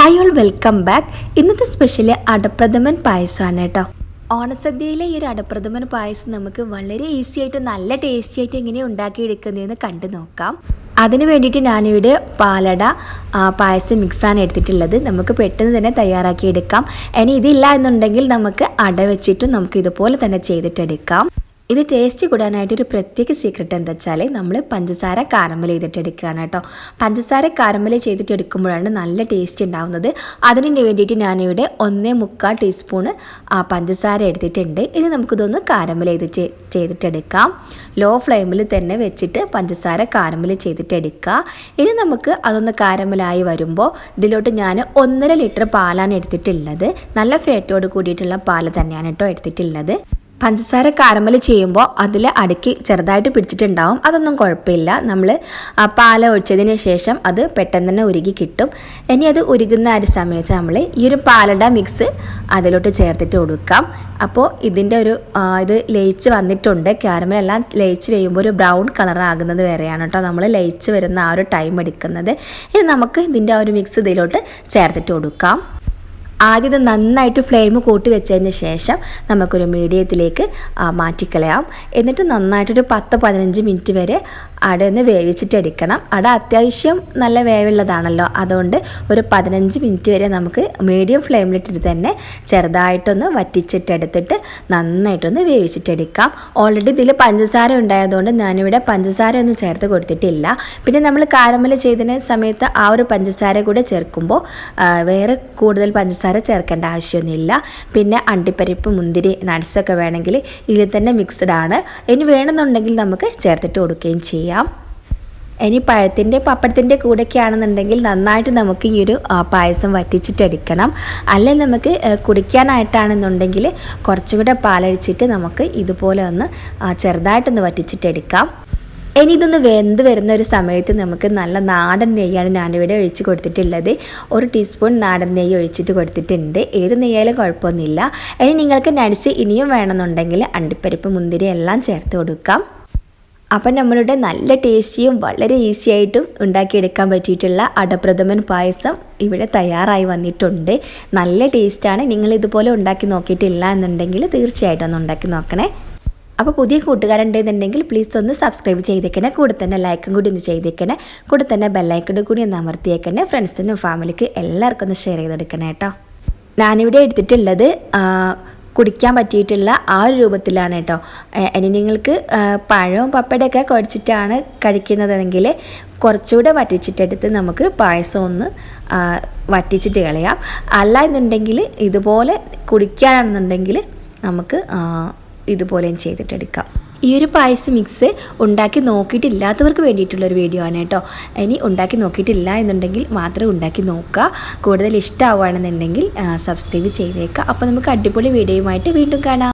Hi all welcome back ഇന്നത്തെ special അടപ്രഥമൻ പായസമാണ് കേട്ടോ. ഓണസദ്യയിലെ ഈ ഒരു അടപ്രഥമൻ പായസം നമുക്ക് വളരെ ഈസി ആയിട്ട് നല്ല ടേസ്റ്റി ആയിട്ട് എങ്ങനെ ഉണ്ടാക്കിയെടുക്കുന്നതെന്ന് കണ്ടു നോക്കാം. അതിന് വേണ്ടിയിട്ട് ഞാനിവിടെ പാലട പായസം മിക്സാണ് എടുത്തിട്ടുള്ളത്. നമുക്ക് പെട്ടെന്ന് തന്നെ തയ്യാറാക്കിയെടുക്കാം. ഇനി ഇതില്ല എന്നുണ്ടെങ്കിൽ നമുക്ക് അട വെച്ചിട്ടും നമുക്ക് ഇതുപോലെ തന്നെ ചെയ്തിട്ടെടുക്കാം. ഇത് ടേസ്റ്റ് കൂടാനായിട്ട് ഒരു പ്രത്യേക സീക്രട്ട് എന്താ വെച്ചാൽ നമ്മൾ പഞ്ചസാര കാരമൽ ചെയ്തിട്ട് എടുക്കുകയാണ് കേട്ടോ. പഞ്ചസാര കാരമൽ ചെയ്തിട്ട് എടുക്കുമ്പോഴാണ് നല്ല ടേസ്റ്റ് ഉണ്ടാവുന്നത്. അതിന് വേണ്ടിയിട്ട് ഞാനിവിടെ ഒന്നേ മുക്കാൽ ടീസ്പൂണ് പഞ്ചസാര എടുത്തിട്ടുണ്ട്. ഇത് നമുക്കിതൊന്ന് കാരമൽ ചെയ്ത് ചെയ്തിട്ടെടുക്കാം. ലോ ഫ്ലെയിമിൽ തന്നെ വെച്ചിട്ട് പഞ്ചസാര കാരമൽ ചെയ്തിട്ടെടുക്കുക. ഇനി നമുക്ക് അതൊന്ന് കാരമലായി വരുമ്പോൾ ഇതിലോട്ട് ഞാൻ ഒന്നര ലിറ്റർ പാലാണ് എടുത്തിട്ടുള്ളത്. നല്ല ഫേറ്റോട് കൂടിയിട്ടുള്ള പാൽ തന്നെയാണ് കേട്ടോ എടുത്തിട്ടുള്ളത്. പഞ്ചസാര കാരമൽ ചെയ്യുമ്പോൾ അതിൽ അടുക്കി ചെറുതായിട്ട് പിടിച്ചിട്ടുണ്ടാവും. അതൊന്നും കുഴപ്പമില്ല. നമ്മൾ പാല ഒഴിച്ചതിന് ശേഷം അത് പെട്ടെന്ന് തന്നെ ഉരുകി കിട്ടും. ഇനി അത് ഉരുകുന്ന ആ ഒരു സമയത്ത് നമ്മൾ ഈ ഒരു പാലട മിക്സ് അതിലോട്ട് ചേർത്തിട്ട് കൊടുക്കാം. അപ്പോൾ ഇതിന്റെ ഒരു ഇത് ലയിച്ച് വന്നിട്ടുണ്ട്. കാരമലെല്ലാം ലയിച്ച് കഴിയുമ്പോൾ ഒരു ബ്രൗൺ കളർ ആകുന്നത് വരെയാണ് കേട്ടോ നമ്മൾ ലയിച്ച് വരുന്ന ആ ഒരു ടൈം എടുക്കുന്നത്. ഇനി നമുക്ക് ഇതിന്റെ ആ ഒരു മിക്സ് ഇതിലോട്ട് ചേർത്തിട്ട് കൊടുക്കാം. ആദ്യം നന്നായിട്ട് ഫ്ലെയിം കൂട്ടി വെച്ചതിന് ശേഷം നമുക്കൊരു മീഡിയത്തിലേക്ക് മാറ്റിക്കളയാം. എന്നിട്ട് നന്നായിട്ടൊരു പത്ത് പതിനഞ്ച് മിനിറ്റ് വരെ അട ഒന്ന് വേവിച്ചിട്ടെടുക്കണം അട അത്യാവശ്യം നല്ല വേവുള്ളതാണല്ലോ. അതുകൊണ്ട് ഒരു പതിനഞ്ച് മിനിറ്റ് വരെ നമുക്ക് മീഡിയം ഫ്ലെയിമിലിട്ടിട്ട് തന്നെ ചെറുതായിട്ടൊന്ന് വറ്റിച്ചിട്ടെടുത്തിട്ട് നന്നായിട്ടൊന്ന് വേവിച്ചിട്ടെടുക്കാം ഓൾറെഡി ഇതിൽ പഞ്ചസാര ഉണ്ടായതുകൊണ്ട് ഞാനിവിടെ പഞ്ചസാര ഒന്നും ചേർത്ത് കൊടുത്തിട്ടില്ല. പിന്നെ നമ്മൾ കാരമൽ ചെയ്തതിന് സമയത്ത് ആ ഒരു പഞ്ചസാര കൂടെ ചേർക്കുമ്പോൾ വേറെ കൂടുതൽ പഞ്ചസാര ചേർക്കേണ്ട ആവശ്യമൊന്നുമില്ല. പിന്നെ അണ്ടിപ്പരിപ്പ് മുന്തിരി നട്ട്സൊക്കെ വേണമെങ്കിൽ ഇതിൽ തന്നെ മിക്സ്ഡ് ആണ്. ഇനി വേണമെന്നുണ്ടെങ്കിൽ നമുക്ക് ചേർത്തിട്ട് കൊടുക്കുകയും ചെയ്യാം. ഇനി പഴത്തിന്റെ പപ്പടത്തിന്റെ കൂടെയൊക്കെ ആണെന്നുണ്ടെങ്കിൽ നന്നായിട്ട് നമുക്ക് ഈ ഒരു പായസം വറ്റിച്ചിട്ടെടുക്കണം അല്ലെ നമുക്ക് കുടിക്കാനായിട്ടാണെന്നുണ്ടെങ്കിൽ കുറച്ചും കൂടെ പാലൊഴിച്ചിട്ട് നമുക്ക് ഇതുപോലെ ഒന്ന് ചെറുതായിട്ടൊന്ന് വറ്റിച്ചിട്ടെടുക്കാം ഇനി ഇതൊന്ന് വെന്ത് വരുന്ന ഒരു സമയത്ത് നമുക്ക് നല്ല നാടൻ നെയ്യാണ് ഞാനിവിടെ ഒഴിച്ച് കൊടുത്തിട്ടുള്ളത്. ഒരു ടീസ്പൂൺ നാടൻ നെയ്യ് ഒഴിച്ചിട്ട് കൊടുത്തിട്ടുണ്ട്. ഏത് നെയ്യായാലും കുഴപ്പമൊന്നുമില്ല. ഇനി നിങ്ങൾക്ക് നട്സ് ഇനിയും വേണമെന്നുണ്ടെങ്കിൽ അണ്ടിപ്പരിപ്പ് മുന്തിരി എല്ലാം ചേർത്ത് കൊടുക്കാം. അപ്പം നമ്മളുടെ നല്ല ടേസ്റ്റിയും വളരെ ഈസി ആയിട്ടും ഉണ്ടാക്കിയെടുക്കാൻ പറ്റിയിട്ടുള്ള അടപ്രഥമൻ പായസം ഇവിടെ തയ്യാറായി വന്നിട്ടുണ്ട്. നല്ല ടേസ്റ്റാണ്. നിങ്ങൾ ഇതുപോലെ ഉണ്ടാക്കി നോക്കിയിട്ടില്ല എന്നുണ്ടെങ്കിൽ തീർച്ചയായിട്ടും ഒന്ന് ഉണ്ടാക്കി നോക്കണേ. അപ്പോൾ പുതിയ കൂട്ടുകാരുണ്ടെന്നുണ്ടെങ്കിൽ പ്ലീസ് ഒന്ന് സബ്സ്ക്രൈബ് ചെയ്തേക്കണേ. കൂടെ തന്നെ ലൈക്കും കൂടി ഒന്ന് ചെയ്തേക്കണേ. കൂടെ തന്നെ ബെല്ലൈക്കോട് കൂടി ഒന്ന് അമർത്തിയേക്കണേ. ഫ്രണ്ട്സിനും ഫാമിലിക്ക് എല്ലാവർക്കും ഒന്ന് ഷെയർ ചെയ്ത് കൊടുക്കണേ കേട്ടോ. ഞാനിവിടെ എടുത്തിട്ടുള്ളത് കുടിക്കാൻ പറ്റിയിട്ടുള്ള ആ ഒരു രൂപത്തിലാണ് കേട്ടോ. ഇനി നിങ്ങൾക്ക് പഴവും പപ്പടയൊക്കെ കുഴച്ചിട്ടാണ് കഴിക്കുന്നതെങ്കിൽ കുറച്ചുകൂടെ വറ്റിച്ചിട്ടെടുത്ത് നമുക്ക് പായസം ഒന്ന് വറ്റിച്ചിട്ട് കളയാം. അല്ല എന്നുണ്ടെങ്കിൽ ഇതുപോലെ കുടിക്കാനാണെന്നുണ്ടെങ്കിൽ നമുക്ക് ഇതുപോലെയും ചെയ്തിട്ടെടുക്കാം. ഈ ഒരു പായസം മിക്സ് ഉണ്ടാക്കി നോക്കിയിട്ടില്ലാത്തവർക്ക് വേണ്ടിയിട്ടുള്ളൊരു വീഡിയോ ആണ് കേട്ടോ. ഇനി ഉണ്ടാക്കി നോക്കിയിട്ടില്ല എന്നുണ്ടെങ്കിൽ മാത്രം ഉണ്ടാക്കി നോക്കുക. കൂടുതൽ ഇഷ്ടമാവുകയാണെന്നുണ്ടെങ്കിൽ സബ്സ്ക്രൈബ് ചെയ്തേക്കുക. അപ്പോൾ നമുക്ക് അടിപൊളി വീഡിയോയുമായിട്ട് വീണ്ടും കാണാം.